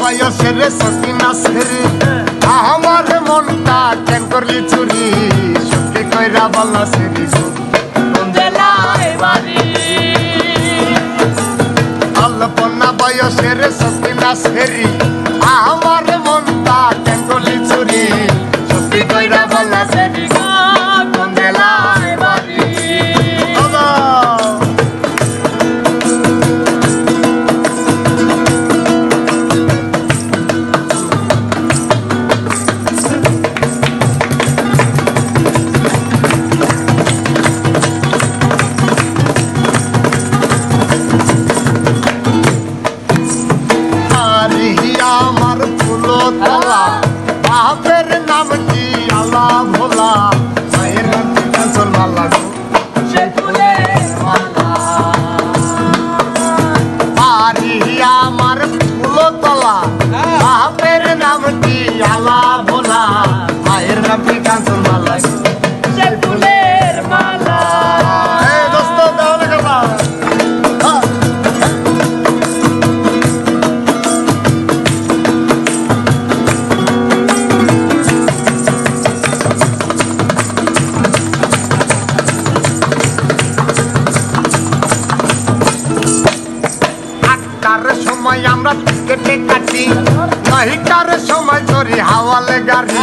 বয়সের সকিনা সেরে আমার মনটা কেন করলি চুরি? সত্যি কইরা বলা সেরি বয়সের সকিনা সেরি আমার মনটা আমার ফুলো তলা বাপের নাম কি আলা ভোলা সময় আমরা কেটে কাটি। নহিটার সময় চরি হাওয়ালে গাড়ি।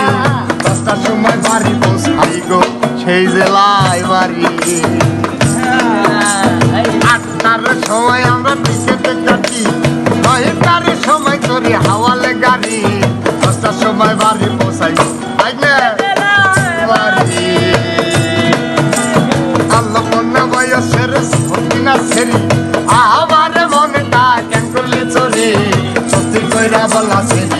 দশটার সময় বাড়ি পৌঁছাই গো সেই জেলায় বাড়ি। আটটার সময় আমরা বিকেটে কাটি। নহিটার সময় চরি হাওয়ালে গাড়ি। দশটার সময় বাড়ি পৌঁছাই গো। বাড়ি। বলা ছিল